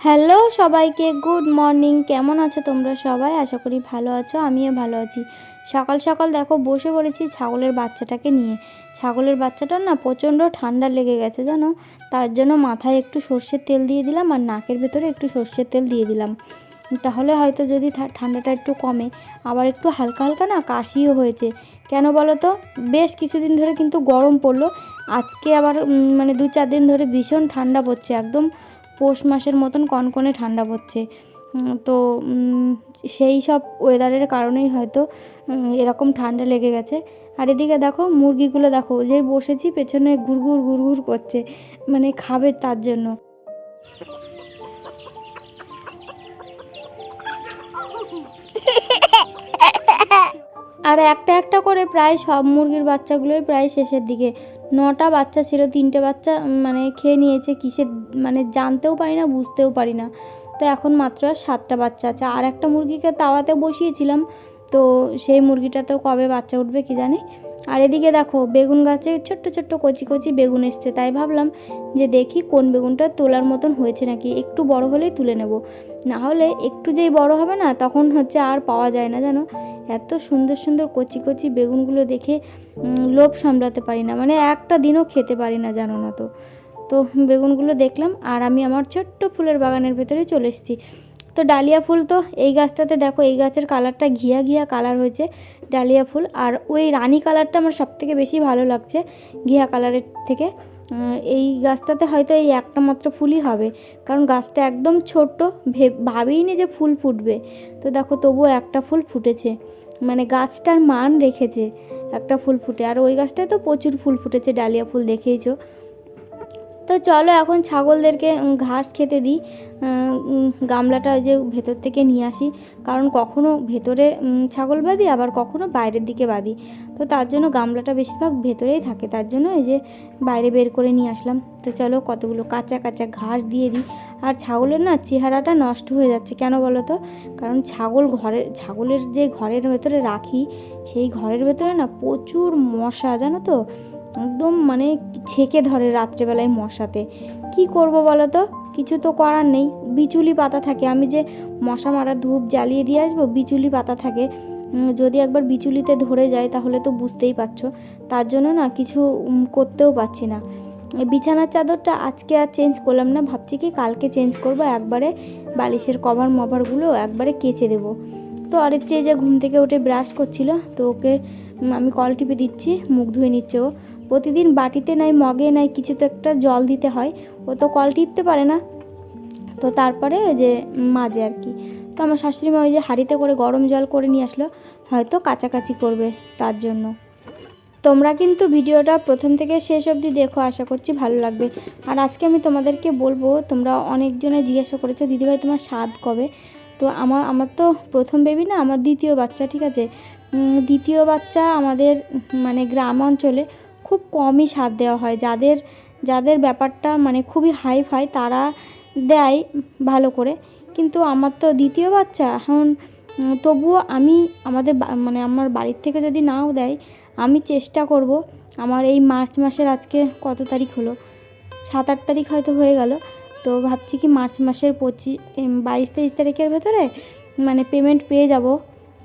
Hello সবাইকে, good morning. কেমন আছো তোমরা সবাই? আশা করি ভালো আছো, আমিও ভালো আছি। সকাল সকাল দেখো, বসে পড়েছি ছাগলের বাচ্চাটাকে নিয়ে। ছাগলের বাচ্চাটার না প্রচণ্ড ঠান্ডা লেগে গেছে, জানো? তার জন্য মাথায় একটু সর্ষের তেল দিয়ে দিলাম আর নাকের ভেতরে একটু সর্ষের তেল দিয়ে দিলাম। তাহলে হয়তো যদি ঠান্ডাটা একটু কমে, আবার একটু হালকা হালকা না কাশিও হয়েছে। কেন বলো তো? বেশ কিছুদিন ধরে কিন্তু গরম পড়ল। আজকে আবার মানে দু চার দিন ধরে ভীষণ ঠান্ডা পড়ছে একদম। পৌষ মাসের মতন কনকনে ঠান্ডা পড়ছে। তো সেই সব ওয়েদারের কারণেই হয়তো এরকম ঠান্ডা লেগে গেছে। আর এদিকে দেখো, মুরগিগুলো দেখো যেই বসেছি পেছনে ঘুরঘুর ঘুরঘুর করছে মানে খাবে তার জন্য। আর একটা একটা করে প্রায় সব মুরগির বাচ্চাগুলোই প্রায় শেষের দিকে। নটা বাচ্চা ছিল, তিনটে বাচ্চা মানে খেয়ে নিয়েছে কিসে মানে জানতেও পারি না, বুঝতেও পারি না। তো এখন মাত্র সাতটা বাচ্চা আছে। আর একটা মুরগিকে তাওয়াতে বসিয়েছিলাম, তো সেই মুরগিটাতেও কবে বাচ্চা উঠবে কি জানি? আর এদিকে দেখো, বেগুন গাছে ছোট্ট ছোট্ট কচি কচি বেগুন এসছে। তাই ভাবলাম যে দেখি কোন বেগুনটা তোলার মতন হয়েছে নাকি, একটু বড় হলেই তুলে নেব। না হলে একটু যেই বড় হবে না, তখন হচ্ছে আর পাওয়া যায় না, জানো? এত সুন্দর সুন্দর কচি কচি বেগুনগুলো দেখে লোভ সামলাতে পারি না। মানে একটা দিনও খেতে পারি না, জানো না তো। তো বেগুনগুলো দেখলাম, আর আমি আমার ছোট্ট ফুলের বাগানের ভেতরে চলে এসেছি। তো ডালিয়া ফুল তো, এই গাছটাতে দেখো এই গাছের কালারটা ঘিয়া ঘিয়া কালার হয়েছে ডালিয়া ফুল। আর ওই রানী কালারটা আমার সবথেকে বেশি ভালো লাগছে ঘিয়া কালারের থেকে। এই গাছটাতে হয়তো এই একটা মাত্র ফুলই হবে, কারণ গাছটা একদম ছোট্ট, ভে- ভাবিনি যে ফুল ফুটবে। তো দেখো তবুও একটা ফুল ফুটেছে মানে গাছটার মান রেখেছে একটা ফুল ফুটে। আর ওই গাছটায় তো প্রচুর ফুল ফুটেছে, ডালিয়া ফুল দেখেইছো। তো চলো এখন ছাগলদেরকে ঘাস খেতে দিই। গামলাটা যে ভেতর থেকে নিয়ে আসি। কারণ কখনো ভেতরে ছাগল বাঁধি, আবার কখনো বাইরের দিকে বাঁধি। তো তার জন্য গামলাটা বেশিরভাগ ভেতরেই থাকে। তার জন্য এই যে বাইরে বের করে নিয়ে আসলাম। তো চলো কতগুলো কাঁচা কাঁচা ঘাস দিয়ে দিই। আর ছাগলের না চেহারাটা নষ্ট হয়ে যাচ্ছে। কেন বলো তো? কারণ ছাগল ঘরের ছাগলের যে ঘরের ভেতরে রাখি, সেই ঘরের ভেতরে না প্রচুর মশা, জানো তো? একদম মানে ছেকে ধরে রাত্রেবেলায় মশাতে। কি করব বলো তো? কিছু তো করার নেই। বিচুলি পাতা থাকে। আমি যে মশা মারা ধূপ জ্বালিয়ে দিয়ে আসব, বিচুলি পাতা থাকে। যদি একবার বিচুলিতে ধরে যায় তাহলে তো বুঝতেই পারছ। তার জন্য না কিছু করতেও পারছি না। বিছানার চাদরটা আজকে আর চেঞ্জ করলাম না। ভাবছি কি কালকে চেঞ্জ করব, একবারে বালিশের কভার মভারগুলো একবারে কেচে দেবো। তো আরেক চেয়ে যে ঘুম থেকে উঠে ব্রাশ করছিল, তো ওকে আমি কল টিপে দিচ্ছি, মুখ ধুয়ে নিচ্ছে ও। প্রতিদিন বাটিতে নাই, মগে নাই, কিছু তো একটা জল দিতে হয়, ও তো কল টিপতে পারে না। তো তারপরে ওই যে মাঝে আর কি, তো আমার শাশুড়ি মা ওই যে হাঁড়িতে করে গরম জল করে নিয়ে আসলো, হয়তো কাচাকাচি করবে তার জন্য। তোমরা কিন্তু ভিডিওটা প্রথম থেকে শেষ অবধি দেখো, আশা করছি ভালো লাগবে। আর আজকে আমি তোমাদেরকে বলব, তোমরা অনেকজনে জিজ্ঞাসা করেছ, দিদিভাই তোমার স্বাদ কবে? তো আমার আমার তো প্রথম বেবি না, আমার দ্বিতীয় বাচ্চা, ঠিক আছে? দ্বিতীয় বাচ্চা আমাদের মানে গ্রাম অঞ্চলে খুব কমই স্বাদ দেওয়া হয়। যাদের যাদের ব্যাপারটা মানে খুবই হাই ফাই তারা দেয় ভালো করে। কিন্তু আমার তো দ্বিতীয় বাচ্চা, এখন, তবুও আমি আমাদের মানে আমার বাড়ির থেকে যদি নাও দেয়, আমি চেষ্টা করব আমার এই মার্চ মাসের আজকে কত তারিখ হলো? সাত আট তারিখ হয়তো হয়ে গেল। তো ভাবছি কি মার্চ মাসের পঁচিশ বাইশ তেইশ তারিখের ভেতরে মানে পেমেন্ট পেয়ে যাব।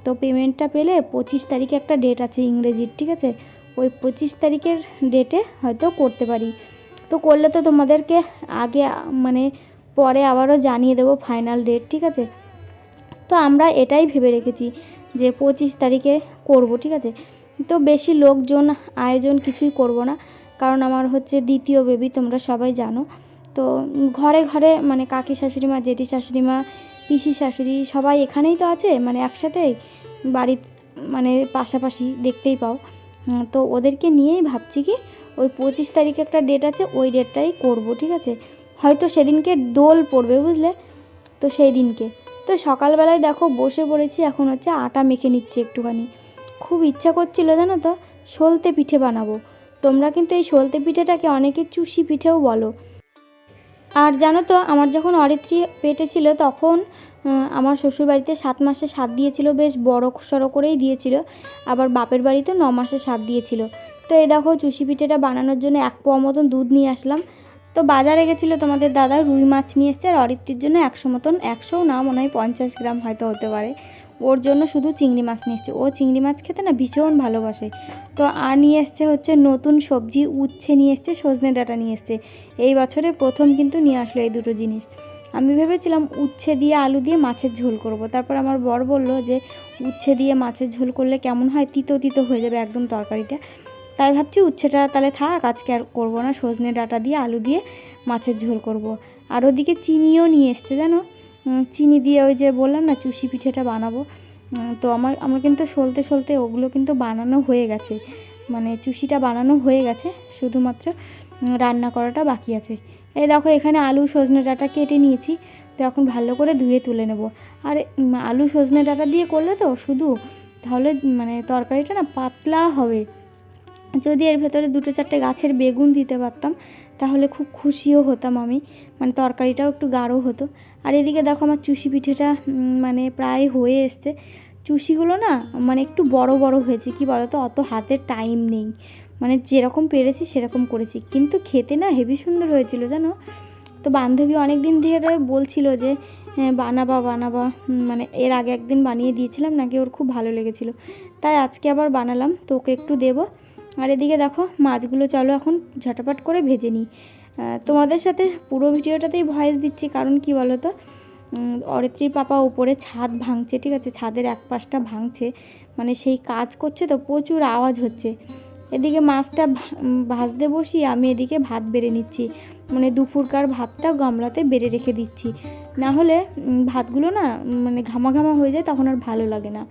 তো পেমেন্টটা পেলে পঁচিশ তারিখে একটা ডেট আছে ইংরেজির, ঠিক আছে? ওই পঁচিশ তারিখের ডেটে হয়তো করতে পারি। তো করলে তো তোমাদেরকে আগে মানে পরে আবারও জানিয়ে দেবো ফাইনাল ডেট ঠিক আছে? তো আমরা এটাই ভেবে রেখেছি যে পঁচিশ তারিখে করব, ঠিক আছে? তো বেশি লোকজন, আয়োজন কিছুই করব না, কারণ আমার হচ্ছে দ্বিতীয় বেবি তোমরা সবাই জানো। তো ঘরে ঘরে মানে কাকি শাশুড়ি মা, জেঠি শাশুড়ি মা, পিসি শাশুড়ি সবাই এখানেই তো আছে মানে একসাথেই বাড়ির মানে পাশাপাশি দেখতেই পাও। তো ওদেরকে নিয়েই ভাবছি কি, ওই পঁচিশ তারিখে একটা ডেট আছে, ওই ডেটটাই করব, ঠিক আছে? হয়তো সেদিনকে দোল পড়বে, বুঝলে? তো সেই দিনকে। তো সকালবেলায় দেখো বসে পড়েছি, এখন হচ্ছে আটা মেখে নিচ্ছি একটুখানি। খুব ইচ্ছা করছিল জানো তো সলতে পিঠে বানাবো। তোমরা কিন্তু এই সলতে পিঠেটাকে অনেকে চুষি পিঠেও বলো। আর জানো তো, আমার যখন অরিত্রী পেটে ছিল তখন আমার শ্বশুরবাড়িতে সাত মাসে সাত দিয়েছিল, বেশ বড় সড়ো করেই দিয়েছিল। আবার বাপের বাড়িতে ন মাসে সাত দিয়েছিল। তো এই দেখো, চুষি পিঠেটা বানানোর জন্য এক পোয়া মতন দুধ নিয়ে আসলাম। তো বাজারে গেছিল তোমাদের দাদা, রুই মাছ নিয়ে এসছে, আর অরিত্রির জন্য একশো মতন একশোও না মনে হয় পঞ্চাশ গ্রাম হয়তো হতে পারে। ওর জন্য শুধু চিংড়ি মাছ নিয়ে এসছে। ও চিংড়ি মাছ খেতে না ভীষণ ভালোবাসে। তো আর নিয়ে এসছে হচ্ছে নতুন সবজি, উচ্ছে নিয়ে এসছে, সজনে ডাঁটা নিয়ে এসছে। এই বছরে প্রথম কিন্তু নিয়ে আসলো এই দুটো জিনিস। আমি ভেবেছিলাম উচ্ছে দিয়ে আলু দিয়ে মাছের ঝোল করব। তারপর আমার বর বলল যে, উচ্ছে দিয়ে মাছের ঝোল করলে কেমন হয়? তিতো তিতো হয়ে যাবে একদম তরকারিটা। তাই ভাবছি উচ্ছেটা তাহলে থাক, আজকে আর করব না। সজনে ডাঁটা দিয়ে আলু দিয়ে মাছের ঝোল করব। আর ওদিকে চিনিও নিয়ে এসছে, জানো? চিনি দিয়ে ওই যে বললাম না, চুষি পিঠেটা বানাবো। তো আমার আমার কিন্তু সলতে সলতে ওগুলো কিন্তু বানানো হয়ে গেছে। মানে চুষিটা বানানো হয়ে গেছে, শুধুমাত্র রান্না করাটা বাকি আছে। এই দেখো, এখানে আলু সজনে ডাঁটা কেটে নিয়েছি। তো এখন ভালো করে ধুয়ে তুলে নেব। আর আলু সজনে ডাঁটা দিয়ে করলে তো শুধু তাহলে মানে তরকারিটা না পাতলা হবে। যদি এর ভেতরে দুটো চারটে গাছের বেগুন দিতে পারতাম, তাহলে খুব খুশিও হতাম আমি। মানে তরকারিটাও একটু গাঢ় হতো। আর এদিকে দেখো আমার চুষি পিঠেটা মানে প্রায় হয়ে এসছে। চুষিগুলো না মানে একটু বড় বড় হয়েছে। কি বলো তো অত হাতের টাইম নেই। মানে যেরকম পেরেছি সেরকম করেছি। কিন্তু খেতে না হেভি সুন্দর হয়েছিল, জানো? তো বান্ধবী অনেক দিন ধরে বলছিল যে হ্যাঁ বানাবা বানাবা। মানে এর আগে একদিন বানিয়ে দিয়েছিলাম, নাকি ওর খুব ভালো লেগেছিল। তাই আজকে আবার বানালাম, তো ওকে একটু দেবো। আর এদিকে দেখো, মাছগুলো চলো এখন ঝটাপট করে ভেজে নিই। তোমাদের সাথে পুরো ভিডিওটাতেই ভয়েস দিচ্ছি, কারণ কি বলো তো অরিত্রীর পাপা ওপরে ছাদ ভাঙছে, ঠিক আছে? ছাদের এক পাশটা ভাঙছে। মানে সেই কাজ করছে তো প্রচুর আওয়াজ হচ্ছে। এদিকে মাছটা ভাজতে বসি, আমি এদিকে ভাত বেড়ে নিচ্ছি। মানে দুপুরকার ভাতটা গামলাতে বেড়ে রেখে দিচ্ছি। না হলে ভাতগুলো না মানে ঘামা ঘামা হয়ে যায়, তখন আর ভালো লাগে না।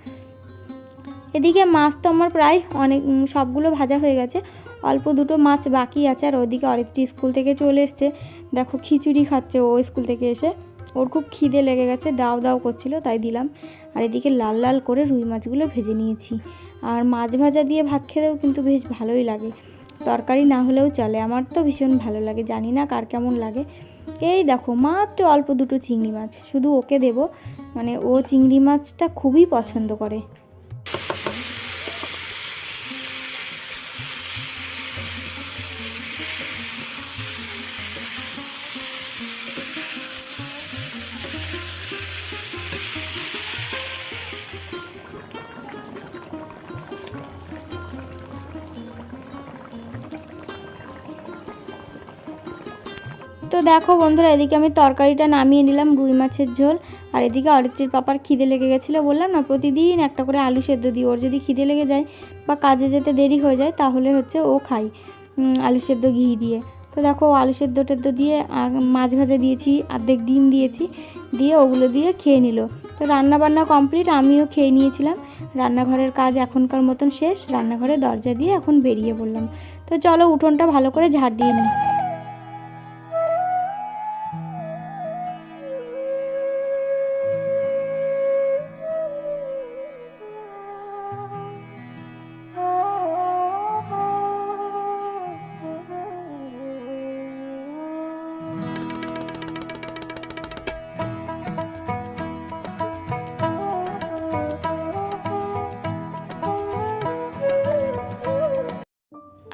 এদিকে মাছ তো আমার প্রায় অনেক সবগুলো ভাজা হয়ে গেছে। অল্প দুটো মাছ বাকি আছে, আর ওদিকে অরিত্রি স্কুল থেকে চলে এসছে। দেখো, খিচুড়ি খাচ্ছে ও স্কুল থেকে এসে। ওর খুব খিদে লেগে গেছে, দাও দাও করছিল, তাই দিলাম। আর এদিকে লাল লাল করে রুই মাছগুলো ভেজে নিয়েছি। আর মাছ ভাজা দিয়ে ভাত খেতেও কিন্তু বেশ ভালোই লাগে। তরকারি না হলেও চলে। আমার তো ভীষণ ভালো লাগে। জানি না কার কেমন লাগে। এই দেখো, মাত্র অল্প দুটো চিংড়ি মাছ। শুধু ওকে দেব। মানে ও চিংড়ি মাছটা খুবই পছন্দ করে। দেখো বন্ধুরা, এদিকে আমি তরকারিটা নামিয়ে নিলাম, রুই মাছের ঝোল। আর এদিকে অরিত্রির পাপার খিদে লেগে গেছিল, বললাম না, প্রতিদিন একটা করে আলু সেদ্ধ দিই, ওর যদি খিদে লেগে যায় বা কাজে যেতে দেরি হয়ে যায়, তাহলে হচ্ছে ও খাই আলু সেদ্ধ ঘি দিয়ে। তো দেখো আলু সেদ্ধ টেদ্ধ দিয়ে মাছ ভাজা দিয়েছি অর্ধেক ডিম দিয়েছি, দিয়ে ওগুলো দিয়ে খেয়ে নিল। তো রান্না বান্না কমপ্লিট, আমিও খেয়ে নিয়েছিলাম। রান্নাঘরের কাজ এখনকার মতন শেষ রান্নাঘরে দরজা দিয়ে এখন বেরিয়ে পড়লাম। তো চলো, উঠোনটা ভালো করে ঝাড় দিয়ে নিই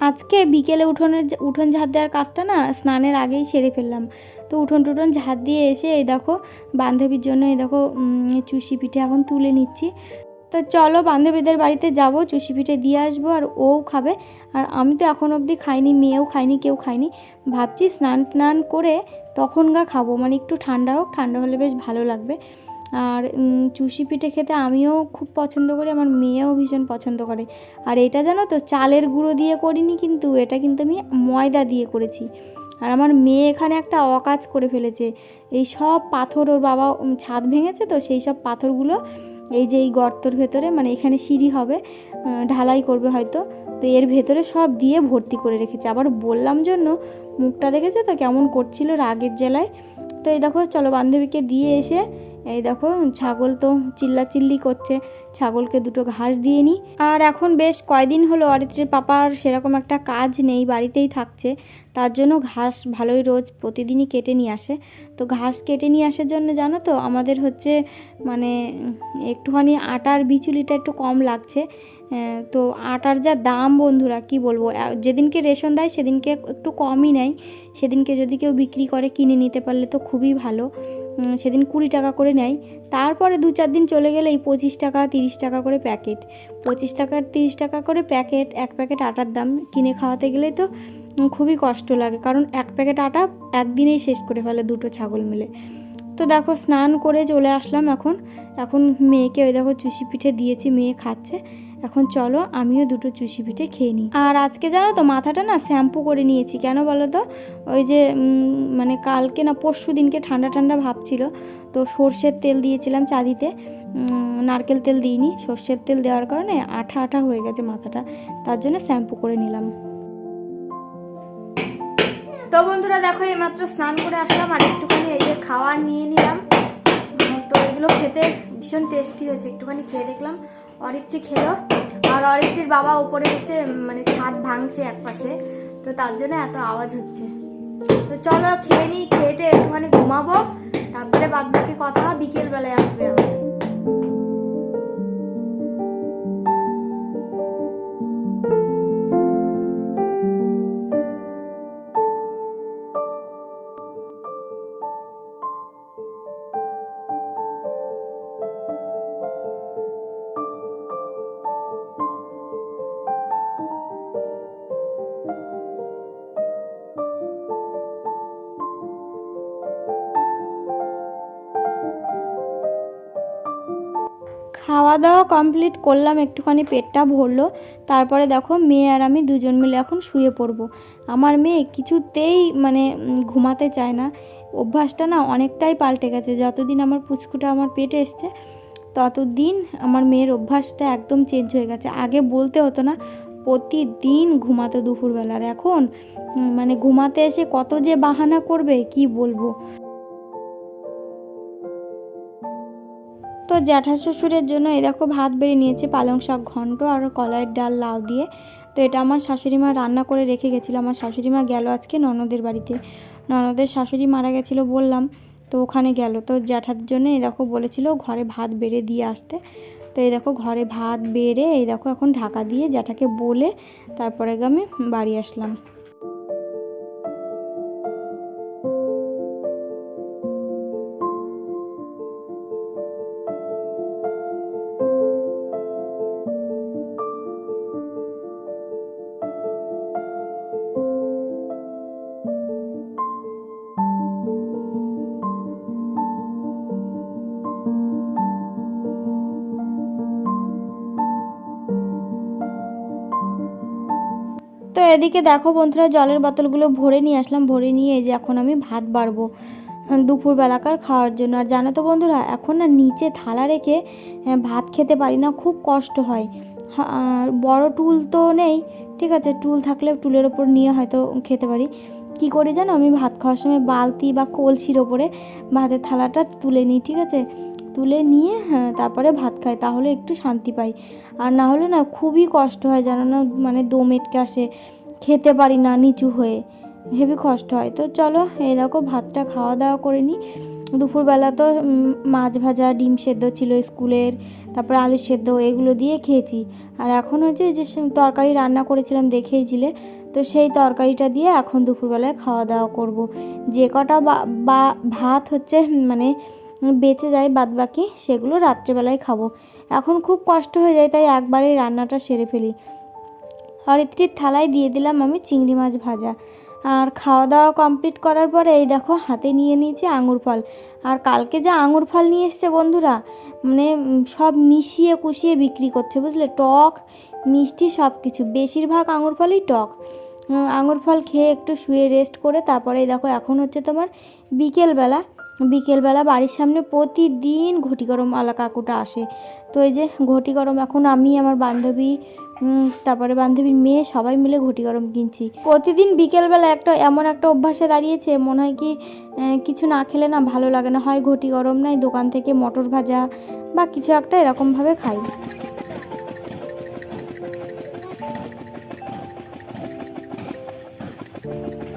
আজকে বিকেলে উঠোনের উঠোন ঝাড় দেওয়ার কাজটা না স্নানের আগেই সেরে ফেললাম। তো উঠোন টুঠোন ঝাড় দিয়ে এসে এই দেখো বান্ধবীর জন্য এই দেখো চুষি পিঠে এখন তুলে নিচ্ছি। তো চলো বান্ধবীদের বাড়িতে যাব, চুষি পিঠে দিয়ে আসব আর ও খাবে। আর আমি তো এখন অবধি খাইনি, মেয়েও খাইনি, কেউ খাইনি। ভাবছি স্নান টান করে তখন গা খাব মানে একটু ঠান্ডা হোক, ঠান্ডা হলে বেশ ভালো লাগবে। আর চুষি পিঠে খেতে আমিও খুব পছন্দ করি, আমার মেয়েও ভীষণ পছন্দ করে। আর এটা জানো তো, চালের গুঁড়ো দিয়ে করিনি কিন্তু, এটা কিন্তু আমি ময়দা দিয়ে করেছি। আর আমার মেয়ে এখানে একটা অকাজ করে ফেলেছে। এই সব পাথর ওর বাবা ছাদ ভেঙেছে তো, সেই সব পাথরগুলো এই যে এই গর্তর ভেতরে মানে এখানে সিঁড়ি হবে ঢালাই করবে হয়তো। তো এর ভেতরে সব দিয়ে ভর্তি করে রেখেছে। আবার বললাম জন্য, মুখটা দেখেছে তো, কেমন করছিল রাগের জেলায় তো এই দেখো, চলো বান্ধবীকে দিয়ে এসে এই দেখো, ছাগল তো চিল্লাচিল্লি করছে। ছাগলকে দুটো ঘাস দিয়ে নিই আর এখন বেশ কয়দিন হলো অরিত্রের পাপার সেরকম একটা কাজ নেই, বাড়িতেই থাকছে। তার জন্য ঘাস ভালোই রোজ প্রতিদিনই কেটে নিয়ে আসে। তো ঘাস কেটে নিয়ে আসার জন্য জানো তো, আমাদের হচ্ছে মানে একটুখানি আটার বিচুলিটা একটু কম লাগছে। তো আটার যা দাম বন্ধুরা, কি বলব? যেদিনকে রেশন দেয় সেদিনকে একটু কমই নেয়। সেদিনকে যদি কেউ বিক্রি করে কিনে নিতে পারলে তো খুবই ভালো। সেদিন কুড়ি টাকা করে নেয়। তারপরে দু চার দিন চলে গেলে এই পঁচিশ টাকা, তিরিশ টাকা করে প্যাকেট। পঁচিশ টাকার তিরিশ টাকা করে প্যাকেট, এক প্যাকেট আটার দাম কিনে খাওয়াতে গেলে তো খুবই কষ্ট লাগে। কারণ এক প্যাকেট আটা একদিনেই শেষ করে ফেলে দুটো ছাগল মিলে। তো দেখো, স্নান করে চলে আসলাম এখন। এখন মেয়েকে ওই দেখো চুষি পিঠে দিয়েছি, মেয়ে খাচ্ছে। এখন চলো আমিও দুটো চুষি পিঠে খেয়ে নিই। আর আজকে জানো তো মাথাটা না শ্যাম্পু করে নিয়েছি, কেন বলো তো? ওই যে মানে কালকে না পরশু দিনকে ঠান্ডা ঠান্ডা ভাব ছিল, তো সর্ষের তেল দিয়েছিলাম চাঁদিতে নারকেল তেল দিইনি, সর্ষের তেল দেওয়ার কারণে আঠা আঠা হয়ে গেছে মাথাটা, তার জন্য শ্যাম্পু করে নিলাম। তো বন্ধুরা দেখো, এইমাত্র স্নান করে আসলাম, আর একটুখানি এই যে খাবার নিয়ে নিলাম। তো এগুলো খেতে ভীষণ টেস্টি হয়েছে, একটুখানি খেয়ে দেখলাম। অরিত্রি খেলো। আর অরিত্রির বাবা উপরে হচ্ছে মানে ছাদ ভাঙছে এক পাশে তো তার জন্য এত আওয়াজ হচ্ছে। তো চলো খেয়ে নিই খেয়েটে একটুখানি ঘুমাবো। তারপরে বাদ বাকি কথা বিকেলবেলায় আসবে আবার দাওয়া কমপ্লিট করলাম, একটুখানি পেটটা ভরলো। তারপরে দেখো মেয়ে আর আমি দুজন মিলে এখন শুয়ে পড়ব। আমার মেয়ে কিছুতেই মানে ঘুমাতে চায় না। অভ্যাসটা না অনেকটাই পাল্টে গেছে। যতদিন আমার পুচকুটা আমার পেটে এসছে, ততদিন আমার মেয়ের অভ্যাসটা একদম চেঞ্জ হয়ে গেছে। আগে বলতে হতো না, প্রতিদিন ঘুমাতো দুপুরবেলার। এখন মানে ঘুমাতে এসে কত যে বাহানা করবে, কি বলব? তো জ্যাঠা শ্বশুরের জন্য এই দেখো ভাত বেড়ে নিয়েছে, পালং শাক ঘন্ট আর কলাইয়ের ডাল, লাউ দিয়ে। তো এটা আমার শাশুড়ি মা রান্না করে রেখে গেছিল, আমার শাশুড়ি মা গেল আজকে ননদের বাড়িতে। ননদের শাশুড়ি মারা গেছিল বললাম, তো ওখানে গেল। তো জ্যাঠার জন্য এই দেখো বলেছিল ঘরে ভাত বেড়ে দিয়ে আসতে। তো এই দেখো ঘরে ভাত বেড়ে এই দেখো এখন ঢাকা দিয়ে জ্যাঠাকে বলে তারপরে আমি বাড়ি আসলাম। এদিকে দেখো বন্ধুরা জলের বোতলগুলো ভরে নিয়ে আসলাম। ভরে নিয়ে যে এখন আমি ভাত বাড়বো দুপুরবেলাকার খাওয়ার জন্য। আর জানো তো বন্ধুরা এখন না নিচে থালা রেখে ভাত খেতে পারি না খুব কষ্ট হয়। আর বড় টুল তো নেই ঠিক আছে? টুল থাকলে টুলের ওপর নিয়ে হয়তো খেতে পারি। কি করি জানো? আমি ভাত খাওয়ার সময় বালতি বা কলসির ওপরে ভাতের থালাটা তুলে নিই ঠিক আছে? তুলে নিয়ে হ্যাঁ, তারপরে ভাত খাই তাহলে একটু শান্তি পাই। আর না হলে না খুবই কষ্ট হয় জানো না? মানে দম এটকে আসে। খেতে পারি না, নিচু হয়ে। হেভি কষ্ট হয়। তো চলো, এই দেখো, ভাতটা খাওয়া দাওয়া করে নিই দুপুরবেলা তো মাছ ভাজা, ডিম সেদ্ধ ছিল স্কুলের, তারপরে আলু সেদ্ধ, এগুলো দিয়ে খেয়েছি। আর এখন হচ্ছে যে তরকারি রান্না করেছিলাম দেখেইছিলে তো সেই তরকারিটা দিয়ে এখন দুপুরবেলায় খাওয়া দাওয়া করব। যে কটা বা ভাত হচ্ছে মানে বেঁচে যায় বাদ বাকি সেগুলো রাত্রেবেলায় খাব। এখন খুব কষ্ট হয়ে যায়, তাই একবারেই রান্নাটা সেরে ফেলি। হরিত্রির থালায় দিয়ে দিলাম আমি চিংড়ি মাছ ভাজা। আর খাওয়া দাওয়া কমপ্লিট করার পরে এই দেখো হাতে নিয়ে নিয়েছি আঙুর ফল। আর কালকে যা আঙুর ফল নিয়ে এসছে বন্ধুরা মানে সব মিশিয়ে কুশিয়ে বিক্রি করছে, বুঝলে? টক, মিষ্টি সব কিছু বেশিরভাগ আঙুর ফলই টক। আঙুর ফল খেয়ে একটু শুয়ে রেস্ট করে তারপরে দেখো এখন হচ্ছে তোমার বিকেলবেলা বিকেলবেলা বাড়ির সামনে প্রতিদিন ঘটি গরম আলা কাকুটা আসে। তো এই যে ঘটি গরম এখন আমি, আমার বান্ধবী তারপরে বান্ধবীর মেয়ে, সবাই মিলে ঘটি গরম কিনছি। প্রতিদিন বিকেলবেলা একটা, এমন একটা অভ্যাসে দাঁড়িয়েছে, মনে হয় কি কিছু না খেলে না ভালো লাগে না। হয় ঘটি গরম নাই, দোকান থেকে মটর ভাজা বা কিছু একটা এরকমভাবে খাই। আমাদের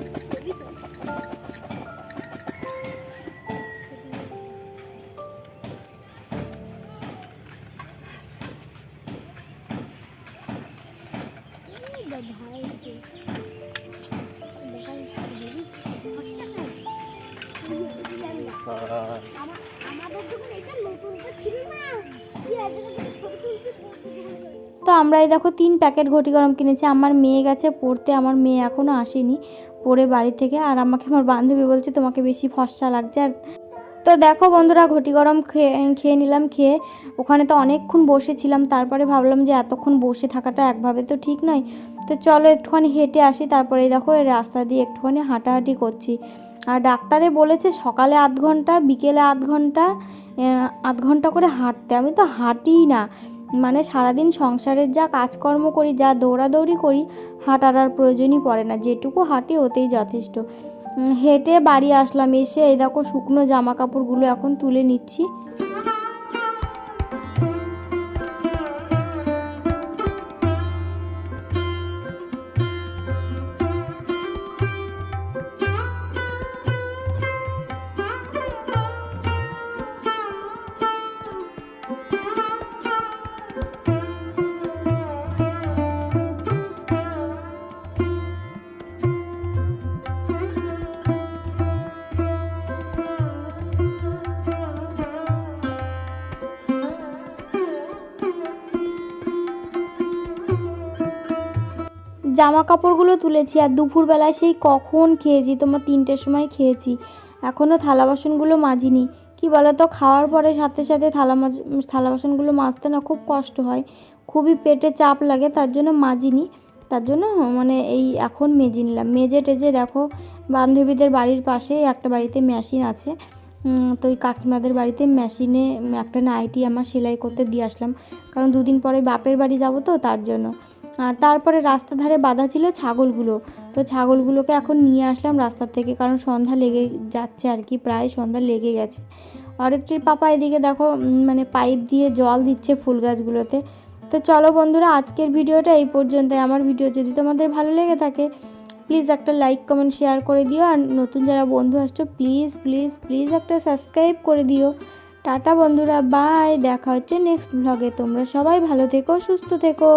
আমরা এই দেখো তিন প্যাকেট ঘটি গরম কিনেছি। আমার মেয়ে গেছে পড়তে, আমার মেয়ে এখনও আসেনি পড়ে বাড়ি থেকে। আর আমাকে আমার বান্ধবী বলছে, তোমাকে বেশি ফর্সা লাগছে। আর তো দেখো বন্ধুরা, ঘটি গরম খেয়ে খেয়ে নিলাম, খেয়ে ওখানে তো অনেকক্ষণ বসেছিলাম। তারপরে ভাবলাম যে এতক্ষণ বসে থাকাটা একভাবে তো ঠিক নয়। তো চলো একটুখানি হেঁটে আসি, তারপরে দেখো রাস্তা দিয়ে একটুখানি হাঁটাহাঁটি করছি। আর ডাক্তারে বলেছে সকালে আধ ঘণ্টা, বিকেলে আধ ঘণ্টা আধ ঘণ্টা করে হাঁটতে। আমি তো হাঁটিই না। মানে সারাদিন সংসারের যা কাজকর্ম করি, যা দৌড়াদৌড়ি করি, হাঁটার আর প্রয়োজনই পড়ে না। যেটুকু হাঁটি ওতেই যথেষ্ট। হেঁটে বাড়ি আসলাম, এসে এই দেখো শুকনো জামা কাপড়গুলো এখন তুলে নিচ্ছি। জামা কাপড়গুলো তুলেছি আর দুপুরবেলায় সেই কখন খেয়েছি, তোমার তিনটের সময় খেয়েছি। এখনও থালা বাসনগুলো মাজিনি। কি বলো তো খাওয়ার পরে সাথে সাথে থালা মাজ, থালা বাসনগুলো মাজতে না খুব কষ্ট হয়। খুবই পেটে চাপ লাগে, তার জন্য মাজিনি। তার জন্য মানে এই এখন মেজে নিলাম। মেজে টেজে দেখো, বান্ধবীদের বাড়ির পাশে একটা বাড়িতে মেশিন আছে। তো ওই কাকিমাদের বাড়িতে মেশিনে একটা নাইটি আমার সেলাই করতে দিয়ে আসলাম। কারণ দুদিন পরে বাপের বাড়ি যাব তো তার জন্য। আর তারপরে রাস্তা ধারে বাঁধা ছিল ছাগলগুলো। তো ছাগলগুলোকে এখন নিয়ে আসলাম রাস্তার থেকে, কারণ সন্ধ্যা লেগে যাচ্ছে আর কি, প্রায় সন্ধ্যা লেগে গেছে। অরেত্রীর পাপা এদিকে দেখো মানে পাইপ দিয়ে জল দিচ্ছে ফুল গাছগুলোতে। তো চলো বন্ধুরা, আজকের ভিডিওটা এই পর্যন্তই। আমার ভিডিও যদি তোমাদের ভালো লেগে থাকে প্লিজ একটা লাইক কমেন্ট শেয়ার করে দিও। আর নতুন যারা বন্ধু আসছো প্লিজ প্লিজ প্লিজ একটা সাবস্ক্রাইব করে দিও। টাটা বন্ধুরা বাই দেখা হচ্ছে নেক্সট ব্লগে তোমরা সবাই ভালো থেকো, সুস্থ থেকো।